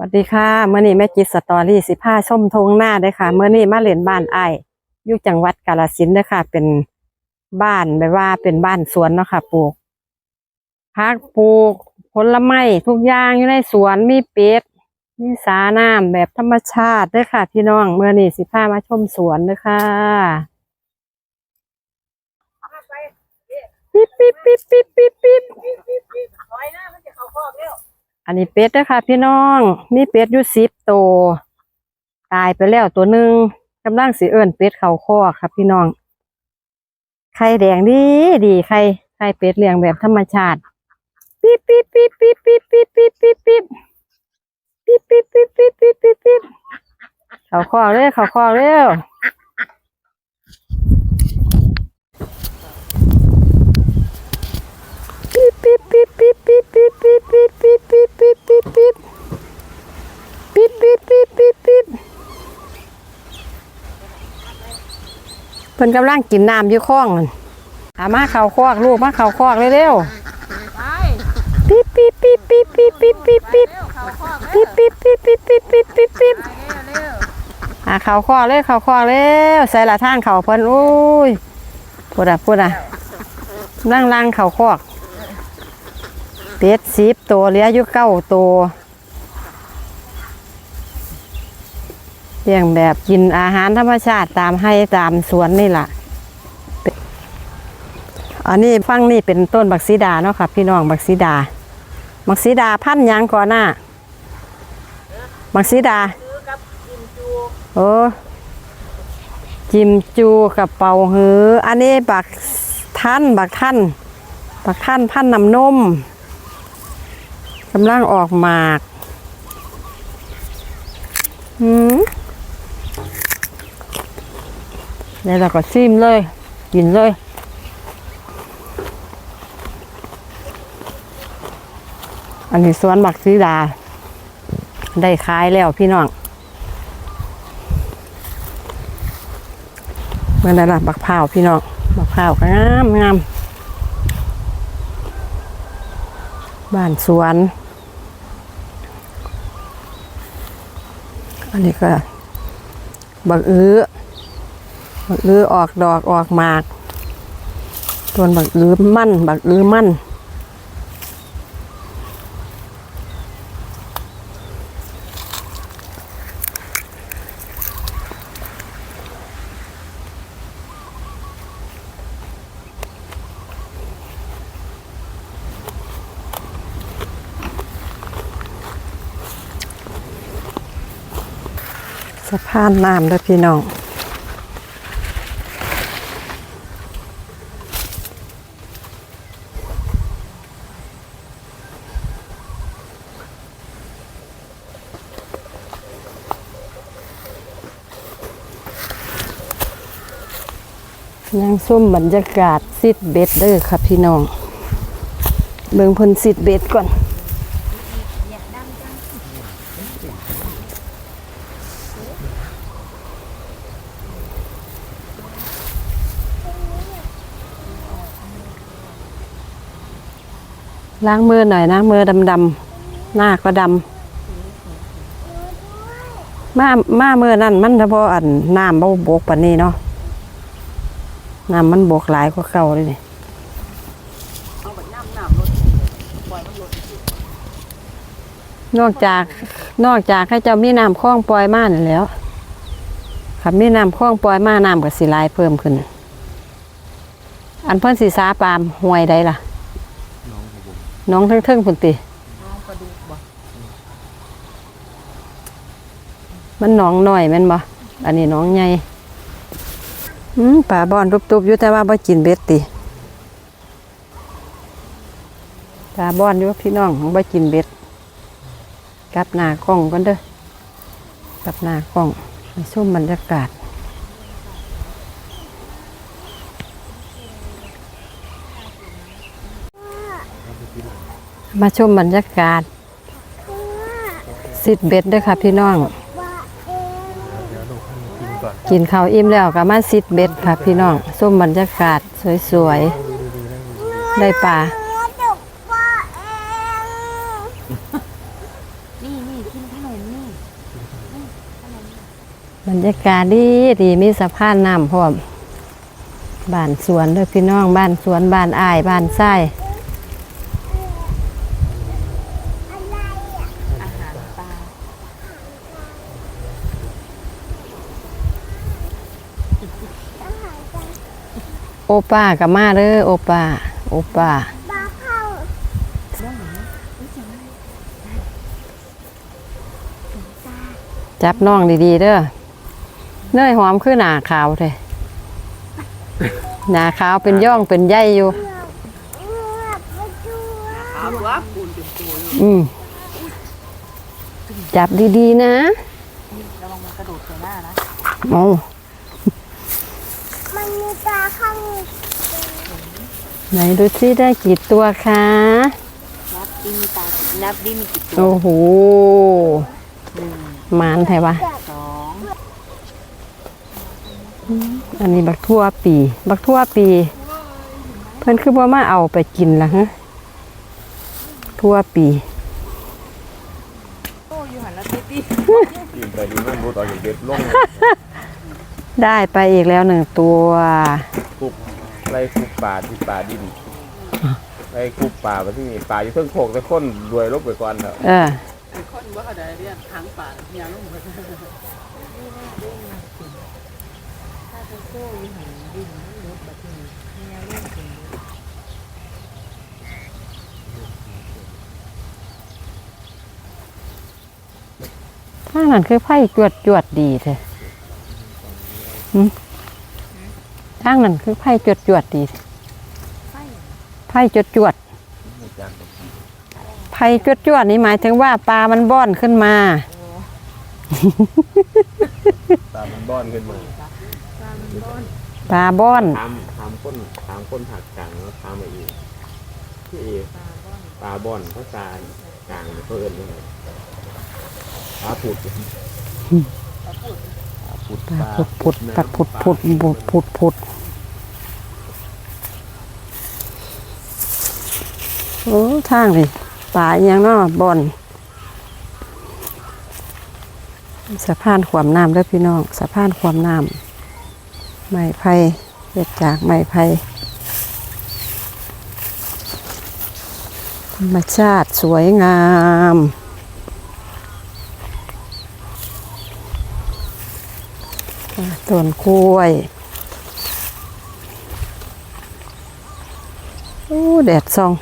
สวัสดีค่ะเมื่อนี้แม่จิตสตอรี่สิผ้าชมทงหน้าเด้ค่ะเมื่อนี้มาเล่นบ้านไอ้ยอยู่จังหวัดกาฬสินธุ์เด้ค่ะ เป็นบ้านแบบว่าเป็นบ้านสวนเนาะค่ะปลูกพักปลูกผลไม้ทุกอย่างอยู่ในสวนมีเป็ดมีสาน้ำแบบธรรมชาติด้อค่ะ พี่น้องเมื่อนี้สิผ้ามาชมสวนเด้อค่ะปิ๊บปิ๊บปิ๊บปิ๊บปิ๊บปิ๊บ อันนี้เป็ดนะคะพี่น้อง มีเป็ดอยู่สิบตัวตายไปแล้วตัวหนึ่งกำลังสีเอิญเป็ดเข่าคอครับพี่น้อง ไข่แดงดีดีไข่ไข่เป็ดเลี้ยงแบบธรรมชาติปิ๊บปิ๊บปิ๊บปิ๊บปิ๊บปิ๊บปิ๊บปิ๊บปิ๊บปิ๊บปิ๊บปิ๊บปิ๊บปิ๊บปิ๊บปิ๊บเขาคอกเลยเข่าคอเร็วปิ๊บปิ๊บปิ๊บปิ๊บปิ๊บปิ๊บปิ๊บปิ๊บปิ๊บ เพิ่นกำลังกินน้ำอยู่คลองนั่นอามาเข่าคอกลูกมาเข่าคอกเร็วไปๆปิ๊บปิ๊บปิ๊บปิ๊บปิ๊บปิ๊บปิ๊บปิ๊บเขาคอกปิ๊บปิ๊บปิ๊บปิ๊บปิ๊บปิ๊บปิ๊บปิ๊บเร็วเร็วหาเข่าคอกเลยเข่าคอกเร็วใส่ละท่านเข่าเพิ่นอุ้ยพูดอะพูดอะนั่งล่างเข่าคอกเป็ดสิบตัวเหลืออยู่เก้าตัว ลี้ยงแบบกินอาหารธรรมชาติตามให้ตามสวนนี่แหละอันนี้ฟังนี่เป็นต้นบักซีดาเนาะค่ะ พี่น้องบักซีดา บักซีดาพันยังก่อนหน้าบักซีดาโอ้จิมจูกับเป่าหือ อันนี้บักท่านบักท่านบักท่านพันน้ำนมกำลังออกหมากหืม แล้วเราก็ซิมเลย กินเลยอันนี้สวนบักซีดา ได้ขายแล้วพี่น้องเมื่อนั้นล่ะบักพร้าวพี่น้องบักพร้าวก็งามงามบ้านสวน อันนี้ก็บักอื้อ บักอื้อออกดอกออกหมากต้นบักอือมั่นบักอือมั่นสะพานน้ำเด้อพี่น้อง ยังส้มบรรยากาศซิดเบ็ดเด้อครับพี่น้อง เบิ่งเพิ่นซิดเบ็ดก่อนล้างมือหน่อยนะมือดำดำๆหน้าก็ดำมามามือนั่นมันเฉพาะอันน้ำบ่บกปานนี้เนาะ น้ำมันบวกหลายกว่าเก่าเลยนี่นอกจากนอกจากให้เจ้ามีน้ำคล้องปล่อยมานี่แล้วขับมีน้ำคล้องปล่อยมาน้ำก็สิหลายเพิ่มขึ้น อันเพิ่นสีสาปามห่วยใดล่ะ น้องเทิงพุ่นติน้องกระดูกบ่มันหนองหน่อยแม่นบ่อันนี้น้องใหญ่ อืมป่าบอนตุบๆอยู่แต่ว่าบ่กินเบ็ดติป่าบอนอยู่พี่น้องบ่กินเบ็ดกลับหน้ากล้องกันเด้อกลับหน้ากล้องให้ชมบรรยากาศมาชมบรรยากาศสิดเบ็ดเด้วยค่ะพี่น้อง กินข้าวอิ่มแล้วก็มาซิดเบ็ดค่ะพี่น้องส้มบรรยากาศสวยๆ ได้ปลาบรรยากาศดีดีมีสะพานน้ำพร้อมบ้านสวนด้วยพี่น้องบ้านสวนบ้านอายบ้านไส้ โอป้ากับมาเด้อโอป้าโอป้าจับน้องดีๆเด้อเนยหอมคือหนาขาวเลยหนาขาวเป็นย่องเป็นใยอยู่อืมจับดีๆนะระวังมันกระโดดใส่หน้านะเอา มันมีตาข้างไหนดูซิได้กี่ตัวคะนับดิมีตานับดิมีกี่ตัวโอ้โหหนึ่งหมานไทยวะสองอันนี้บักทั่วปี บักทั่วปี เพิ่นคือว่ามาเอาไปกินละฮะทั่วปีโอ้ยหันแล้วติ๊ดติ๊ดกินไปดีมันบูตอนอย่างเด็ดลง ได้ไปอีกแล้วหนึ่งตัวคุกไล่คุกป่าที่ป่าดินไล่คุกป่าไปที่นี่ป่าอยู่เพิ่งโขกแต่คนรวยลบไปก่อนเถอะเออคนว่าเขาได้เรียนทางป่าเนี่ยลูกมันถ้าจะโซ่อยู่หันดินรถแบบนี้เนี่ยลูกเป็นถ้านั้นคือไผ่จวดจวดๆดีเถอะหึ ทางนั้นคือไผ่จวดจวดๆดีเถอะไผ่จวดจวดๆไผ่จวดจวดๆนี่หมายถึงว่าปลามันบ้อนขึ้นมาตามมันบ้อนขึ้นมาปลาบ้อนถามถามคนถามคนหักกลางแล้วถามมาอีกที่ปลาบ้อนภาษากลางเนี่ยเขาเอิ้นว่าไงปลาผุดปลาผุด ปลาผุดผุดปลาผุดผุดผุดผุดผุดโอ้ทางเลยป่าอหยังนาะบอนสะพานขวามน้ำเด้อพี่น้องสะพานขวามน้ำไม้ไผ่เกิดจากไม้ไผ่ธรรมชาติสวยงาม ต้นกล้วยโอ้แดดส่อง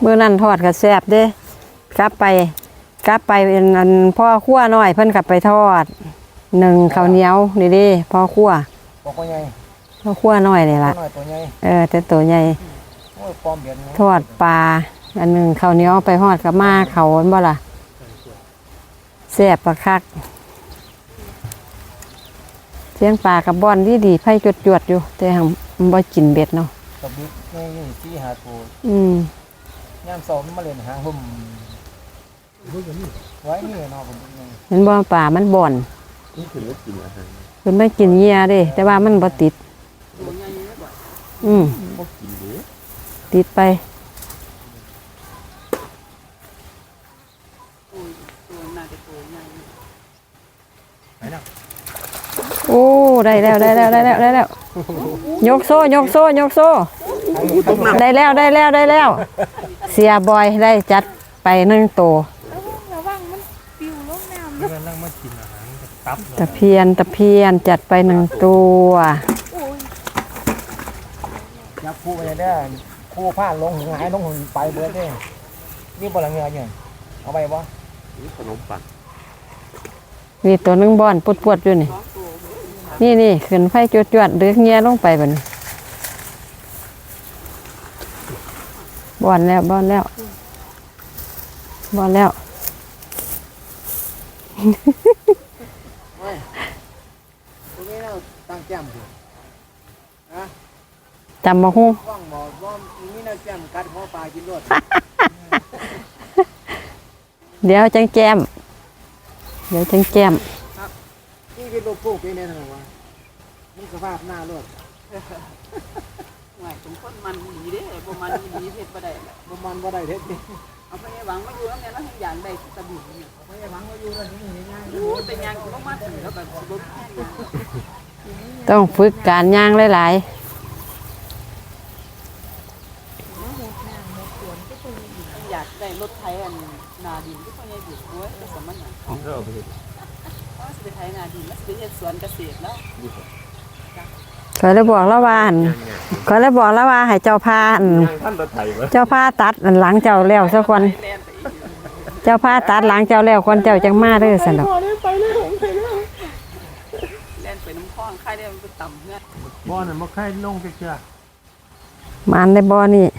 เมื่อนั้นทอดกระแซบเด้กลับไปกลับไปเป็นอันพ่อขั้วหน้อยเพิ่นกลับไปทอดหนึ่งข้าวเหนียวนี่เดิพ่อขั้วบอกว่าไง พ่อขั้วน้อยนี่ตัวล่ะ น้อยตัวใหญ่เออแต่ตัวใหญ่โอ้ยปลอมเบียดหมูทอดปลาอันหนึ่งข้าวเหนียวไปหอดกับมาเขาอันบ่ล่ะแซ่บปลาคักเสียงปลากับบ่อนดีดีๆไผ่จวดๆอยู่ แต่หังมันบ่กินเบ็ดเนาะตบบิ๊กนี่นี่ที่หาตัวอืม ย่ามสองมาเล่นหางหุ่มไว้นี่เนาะผมนี่เห็นบ่ปลามันบ่อน นี่ถึงจะกินอาหารเพิ่นไม่กินเหยื่อเด้ แต่ว่ามันบ่ติด อืมก็กินเยอะติดไปโอ้ได้แล้วได้แล้วได้แล้วได้แล้ว ยกโซ่ยกโซ่ยกโซ่ ได้แล้วได้แล้วได้แล้ว เสียบอยได้จัดไปหนึ่งตัวระวังมันปิวลงน้ำเพื่อนนั่งมากินอาหารตับตะเพียนตะเพียนจัดไปหนึ่งตัว ยับคู่ไปเลยเด้อคู่ผ้าลงหงายลงหุ่นไปเบิดเด้นี่บ่ละเงือเนี่ยเอาไปบ่นี่ขนมปังมีตัวหนึงบอนปวดปวดๆอยู่นี่ นี่นี่ขึ้นไฟจวดจวดๆเดือกเงี้ยลงไปบัดนบอนแล้วบอนแล้วบอนแล้วตรงนี้เราตั้งแจ่มสิ จำมาฮู้ว่างบ่ว่ามีแนวแจ่มกัดหัวปลากินรสเดี๋ยวจังแจมเดี๋ยวจังแจมนี่เป็นโลโก้เป็นแน่นอนว่ามึงสภาพหน้าลวดหวยเป็นคนมันดีเด้บ่มันดีเฮ็ดบ่ได้แหละบ่มันบ่ได้เฮ็ดดิเอาไปหวังมาอยู่แล้วแม่แล้วให้อย่างใดตะบินเนี่ยไม่ได้หวังว่าอยู่แล้วนี่ง่ายรู้แต่ยังก็มาถึงแล้วแบบสิบ่แค่ยังต้องฝึกการย่างหลายอยากได้รถไถอั นนาดินที่พ่อใหญ่บุกโอ้ยแต่สมันน่ะเริ่มไปเฮ็ดเพราะว่าสิไปไถนาดินแล้วสิไปเฮ็ดสวนเกษตรแล้วอยู่ครับๆก็เลยบอกแล้วว่าอั่นย่างเนี่ยก็เลยบอกแล้วว่าให้เจ้าพาอั่นย่างท่านรถไถวะเจ้าพาตัดอันหลังเจ้าแล้วซะก่อนแล่นไปอีกเจ้าพาตัดหลังเจ้าแล้วก่อนเจ้าจังมาเด้อซั่นดอก แล่นไปน้ำคลองค่ายได้มันไปต่ำเพื่อนบ่นั่นบ่เคยลงจักเทื่อมันได้บ่นี่บ